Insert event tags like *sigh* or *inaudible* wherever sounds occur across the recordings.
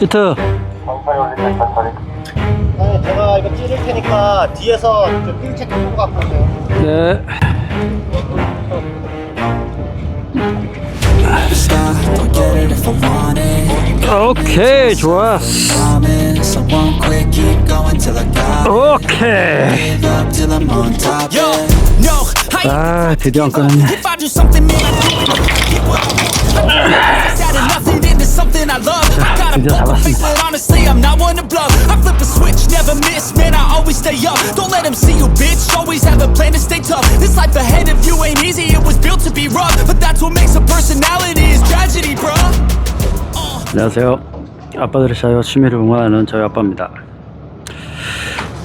히트 네, 제가 이거 찌를 테니까 뒤에서 그 핀책 끄고 갖고 오세요. 네 Stop, don't get it if I want it. 오케이 좋았어 Promise I won't quit, keep going till I got it. 오케이 Give up till I'm on top. Yo, Yeah. 아 드디어 안 끊었네 드디어 잡았습니다. 안녕하세요 아빠들의 자유 취미를 응원하는 저희 아빠입니다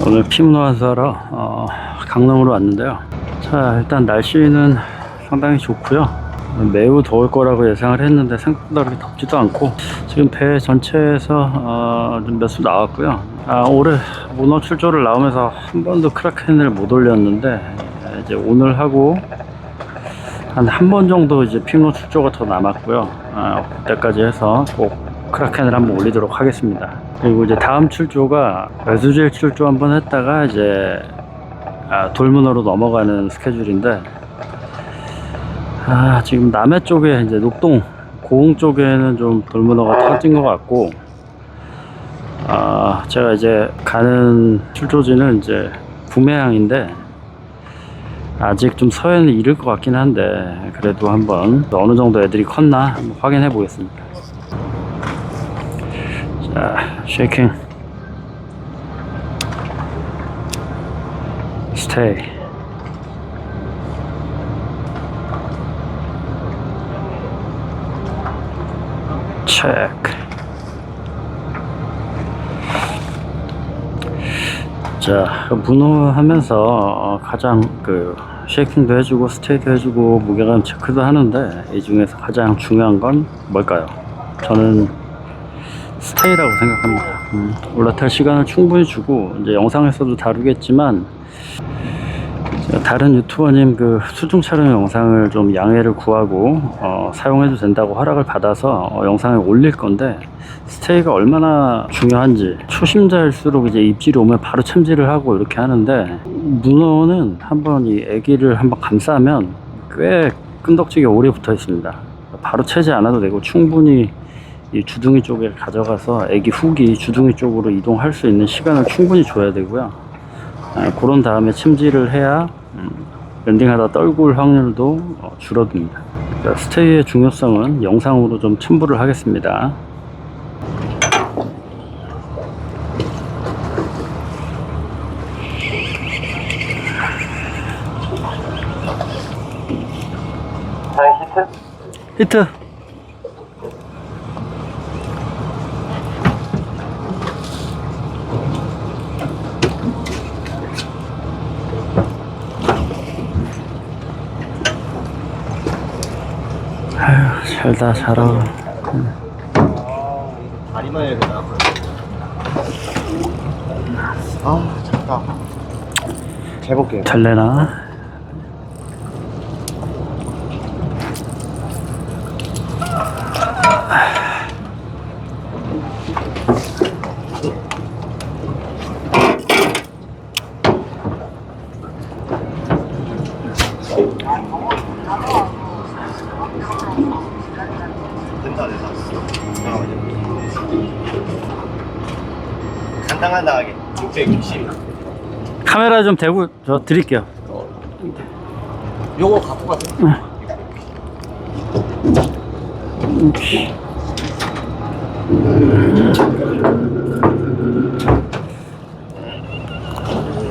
오늘 피문화하러 어, 강릉으로 왔는데요 자 일단 날씨는 상당히 좋고요 매우 더울 거라고 예상을 했는데 생각보다 그렇게 덥지도 않고 지금 배 전체에서 어, 몇수 나왔고요 아, 올해 문어 출조를 나오면서 한 번도 크라켄을 못 올렸는데 이제 오늘 하고 한 한 번 정도 이제 피노 출조가 더 남았고요. 아, 그때까지 해서 꼭 크라켄을 한번 올리도록 하겠습니다. 그리고 이제 다음 출조가 외수질 출조 한번 했다가 이제 아, 돌문어로 넘어가는 스케줄인데 아, 지금 남해 쪽에 이제 녹동 고흥 쪽에는 좀 돌문어가 터진 것 같고 아, 제가 이제 가는 출조지는 이제 구매항인데 아직 좀 서해는 이를 것 같긴 한데 그래도 한번 어느 정도 애들이 컸나 한번 확인해 보겠습니다. 자, 쉐이킹. 스테이. 체크. 자, 문어 하면서 어, 가장 그 쉐이킹도 해주고 스테이도 해주고 무게감 체크도 하는데 이 중에서 가장 중요한 건 뭘까요? 저는 스테이라고 생각합니다. 음, 올라탈 시간을 충분히 주고 이제 영상에서도 다루겠지만 다른 유튜버님 그 수중 촬영 영상을 좀 양해를 구하고 어, 사용해도 된다고 허락을 받아서 어, 영상에 올릴 건데 스테이가 얼마나 중요한지 초심자일수록 이제 입질이 오면 바로 챔질을 하고 이렇게 하는데 문어는 한번 이 애기를 한번 감싸면 꽤 끈덕지게 오래 붙어 있습니다. 바로 채지 않아도 되고 충분히 이 주둥이 쪽에 가져가서 애기 훅이 주둥이 쪽으로 이동할 수 있는 시간을 충분히 줘야 되고요. 아, 그런 다음에 침질을 해야 음, 랜딩하다 떨굴 확률도 어, 줄어듭니다. 그러니까 스테이의 중요성은 영상으로 좀 첨부를 하겠습니다. 자 히트 히트! 잘다, 잘하고. 다리만 해야 되나? 아, 잠깐. 재볼게요. 잘래나? 당간당하게. 660. 카메라 좀 대고 저 드릴게요. 요거 갖고 가세요.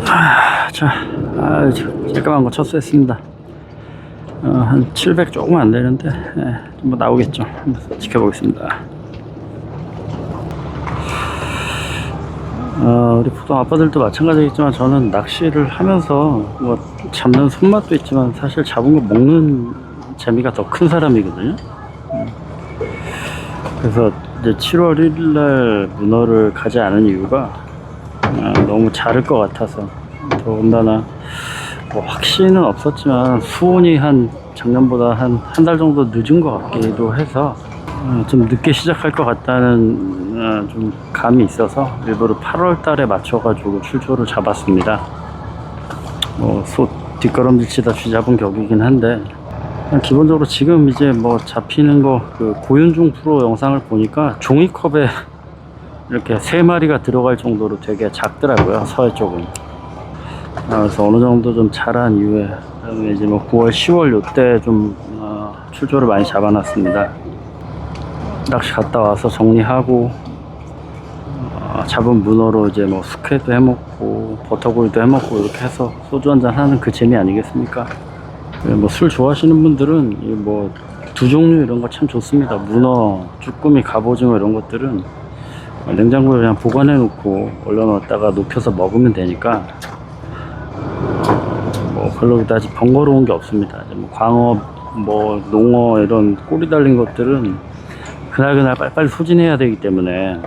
아, 자, 아, 저, 깔끔한 거 첫수했습니다. 어, 한 700 조금 안 되는데, 예, 뭐 나오겠죠. 한번 지켜보겠습니다. 어, 우리 보통 아빠들도 마찬가지겠지만 저는 낚시를 하면서 뭐 잡는 손맛도 있지만 사실 잡은 거 먹는 재미가 더 큰 사람이거든요. 음. 그래서 이제 7월 1일 날 문어를 가지 않은 이유가 아, 너무 자를 것 같아서 더군다나 뭐 확신은 없었지만 수온이 한 작년보다 한 한 달 정도 늦은 것 같기도 해서 어, 좀 늦게 시작할 것 같다는 어, 좀 감이 있어서 일부러 8월 달에 맞춰가지고 출조를 잡았습니다. 뭐, 소 뒷걸음질 치다 쥐 잡은 격이긴 한데, 기본적으로 지금 이제 뭐 잡히는 거, 그 고윤중 프로 영상을 보니까 종이컵에 *laughs* 이렇게 세 마리가 들어갈 정도로 되게 작더라고요, 서해 쪽은. 아, 그래서 어느 정도 좀 자란 이후에 이제 뭐 9월, 10월 요때 좀 어, 출조를 많이 잡아놨습니다. 낚시 갔다 와서 정리하고 어, 잡은 문어로 이제 뭐 숙회도 해먹고 버터구이도 해먹고 이렇게 해서 소주 한잔 하는 그 재미 아니겠습니까? 뭐 술 좋아하시는 분들은 뭐 두 종류 이런 거 참 좋습니다. 문어, 쭈꾸미, 갑오징어 이런 것들은 냉장고에 그냥 보관해 놓고 얼려놨다가 녹여서 먹으면 되니까 뭐 별로 그다지 번거로운 게 없습니다. 뭐 광어, 뭐 농어 이런 꼬리 달린 것들은 그날그날 빨리빨리 소진해야 되기 때문에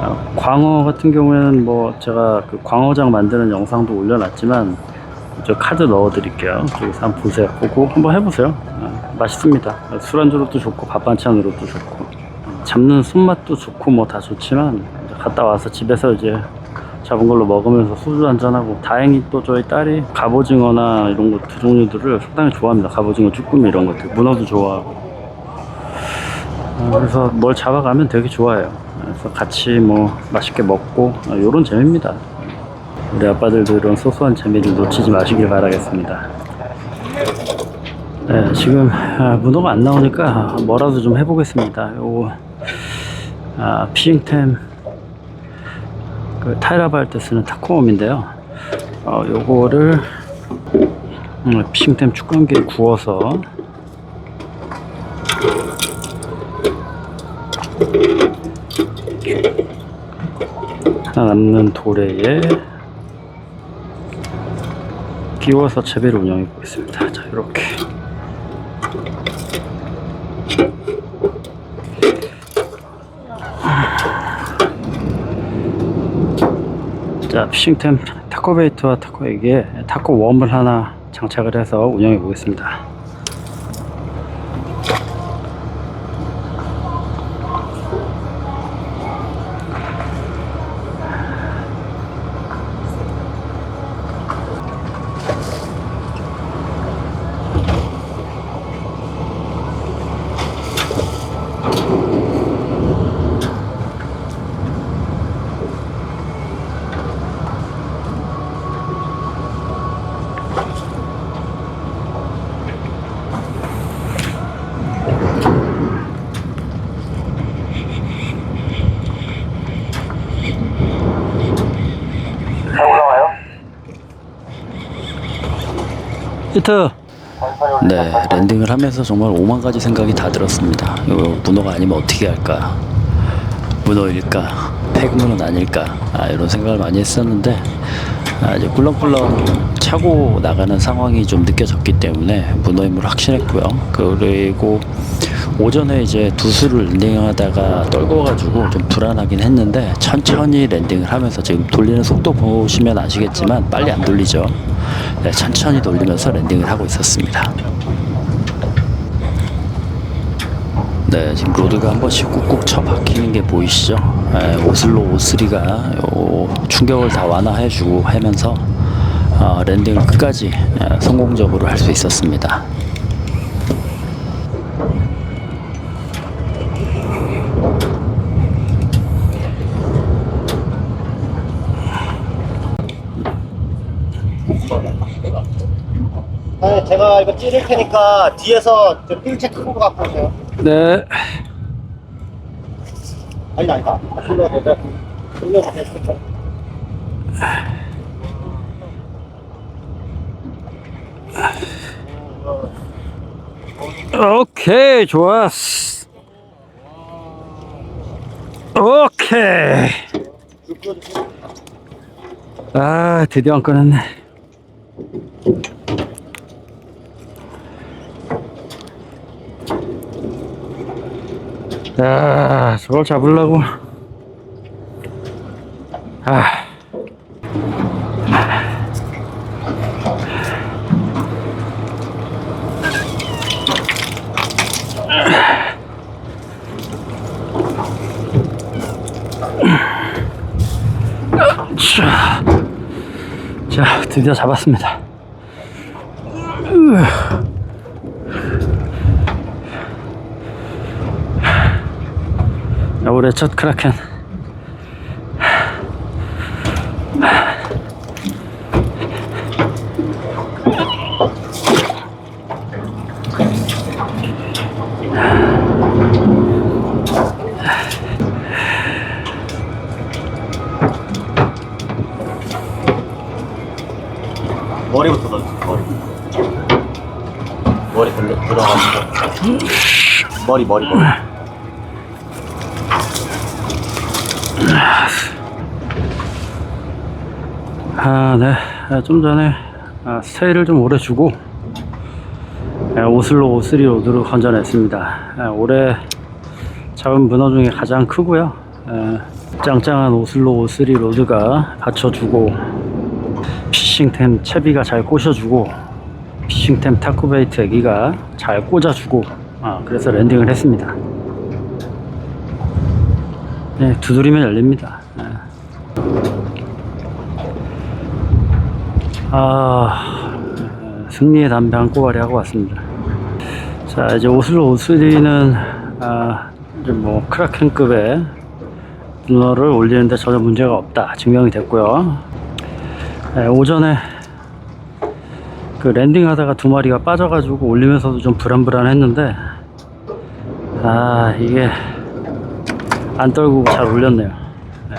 아, 광어 같은 경우에는 뭐 제가 그 광어장 만드는 영상도 올려놨지만 저 카드 넣어 드릴게요. 저기서 한번 보세요. 보고 한번 해보세요. 아, 맛있습니다. 술안주로도 좋고 밥 반찬으로도 좋고 잡는 손맛도 좋고 뭐 다 좋지만 갔다 와서 집에서 이제 잡은 걸로 먹으면서 소주 한잔하고 다행히 또 저희 딸이 갑오징어나 이런 거두 종류들을 상당히 좋아합니다. 갑오징어, 쭈꾸미 이런 것들 문어도 좋아하고 어, 그래서 뭘 잡아가면 되게 좋아해요. 그래서 같이 뭐 맛있게 먹고 어, 요런 재미입니다. 우리 아빠들도 이런 소소한 재미를 놓치지 마시길 바라겠습니다. 네, 지금 아, 문어가 안 나오니까 뭐라도 좀 해보겠습니다. 요거 아, 피싱템 그 타이라바 할 때 쓰는 타코홈인데요. 어, 요거를 음, 피싱템 축감기에 구워서 남는 도래에 끼워서 재배를 운영해 보겠습니다. 자, 이렇게. 자, 피싱템 타코베이트와 타코에게 타코 웜을 하나 장착을 해서 운영해 보겠습니다. 히트! 네. 랜딩을 하면서 정말 오만 가지 생각이 다 들었습니다. 이거 문어가 아니면 어떻게 할까? 문어일까? 폐그문은 아닐까? 아, 이런 생각을 많이 했었는데, 아, 이제 꿀렁꿀렁 차고 나가는 상황이 좀 느껴졌기 때문에 문어임을 확신했고요. 그리고 오전에 이제 두 수를 랜딩하다가 떨궈가지고 좀 불안하긴 했는데 천천히 랜딩을 하면서 지금 돌리는 속도 보시면 아시겠지만 빨리 안 돌리죠. 네, 천천히 돌리면서 랜딩을 하고 있었습니다. 네, 지금 로드가 한 번씩 꾹꾹 쳐 박히는 게 보이시죠? 네, 오슬로 오스리가 요 충격을 다 완화해주고 하면서 어, 랜딩을 끝까지 에, 성공적으로 할 수 있었습니다. 네, 제가 이거 찌를 테니까 뒤에서 저 핀체 큰거 갖고 오세요. 네. 아니, 아니다. 돌려도 돼. 돌려도 돼. 오케이, 좋았어. 오케이. 아, 드디어 안 꺼냈네. 자, 저걸 잡으려고. 아. 자, 드디어 잡았습니다. 첫 크라켄. 머리부터 넣어주세요 머리 머리 들어가지고 머리 머리 머리 아, 네. 아, 좀 전에 아, 스테이를 좀 오래 주고 아, 오슬로 오스리 로드로 건져냈습니다. 아, 올해 잡은 문어 중에 가장 크고요. 아, 짱짱한 오슬로 오스리 로드가 받쳐주고 피싱템 채비가 잘 꽂혀주고 피싱템 타코베이트 애기가 잘 꽂아주고 아, 그래서 랜딩을 했습니다. 네, 두드리면 열립니다. 네. 아, 승리의 담배 한 꼬가리 하고 왔습니다. 자, 이제 오슬로 오스리는, 아, 이제 뭐, 크라켄급의 문어를 올리는데 전혀 문제가 없다. 증명이 됐고요. 네, 오전에 그 랜딩 하다가 두 마리가 빠져가지고 올리면서도 좀 불안불안했는데, 아, 이게 안 떨구고 잘 올렸네요. 네.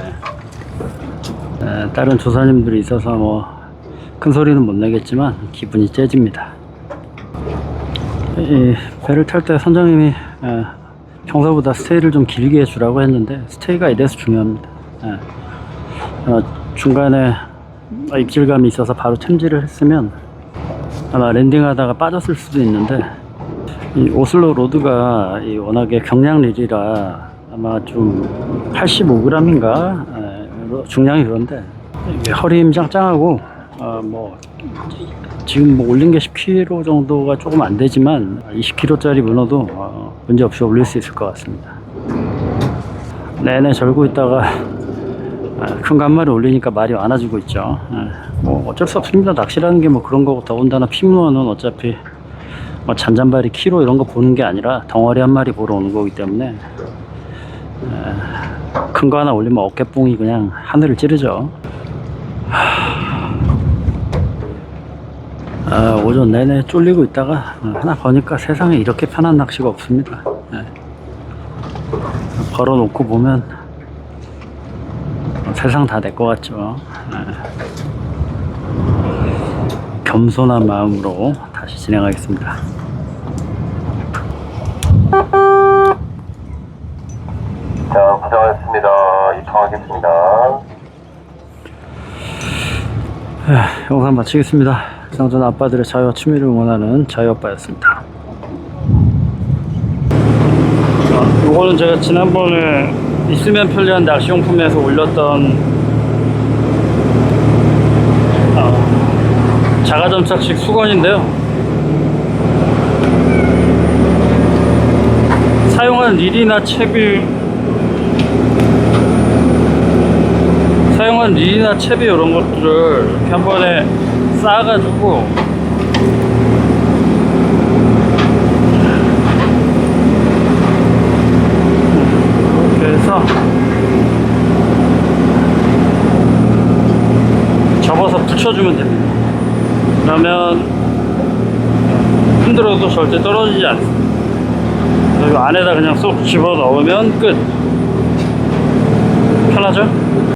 네, 다른 조사님들이 있어서 뭐 큰 소리는 못 내겠지만 기분이 째집니다. 이 배를 탈 때 선장님이 에, 평소보다 스테이를 좀 길게 해주라고 했는데 스테이가 이래서 중요합니다. 예. 어, 중간에 입질감이 있어서 바로 챔질을 했으면 아마 랜딩하다가 빠졌을 수도 있는데 이 오슬로 로드가 이 워낙에 경량릴이라 아마 좀 85g인가 중량이 그런데 허리 힘 짱짱하고 어, 뭐 지금 뭐 올린 게 10kg 정도가 조금 안 되지만 20kg짜리 문어도 어, 문제 없이 올릴 수 있을 것 같습니다. 내내 절고 있다가 아, 큰 마리 올리니까 말이 많아지고 있죠. 예, 뭐 어쩔 수 없습니다. 낚시라는 게 뭐 그런 거고 더군다나 피문어는 어차피 뭐 잔잔바리 키로 이런 거 보는 게 아니라 덩어리 한 마리 보러 오는 거기 때문에 큰 거 하나 올리면 어깨뽕이 그냥 하늘을 찌르죠. 아, 오전 내내 쫄리고 있다가 어, 하나 보니까 세상에 이렇게 편한 낚시가 없습니다. 예. 걸어놓고 보면 어, 세상 다 내 것 같죠. 예. 겸손한 마음으로 다시 진행하겠습니다. 하겠습니다. 예, 영상 마치겠습니다. 장전 아빠들의 자유와 취미를 응원하는 자유아빠였습니다. 자, 요거는 제가 지난번에 있으면 편리한 낚시용품에서 올렸던 어, 자가점착식 수건인데요. 사용한 릴이나 채비 사용한 릴이나 채비 이런 것들을 이렇게 한 번에 쌓아가지고 이렇게 해서 접어서 붙여주면 됩니다. 그러면 흔들어도 절대 떨어지지 않습니다. 그리고 안에다 그냥 쏙 집어 넣으면 끝. 편하죠?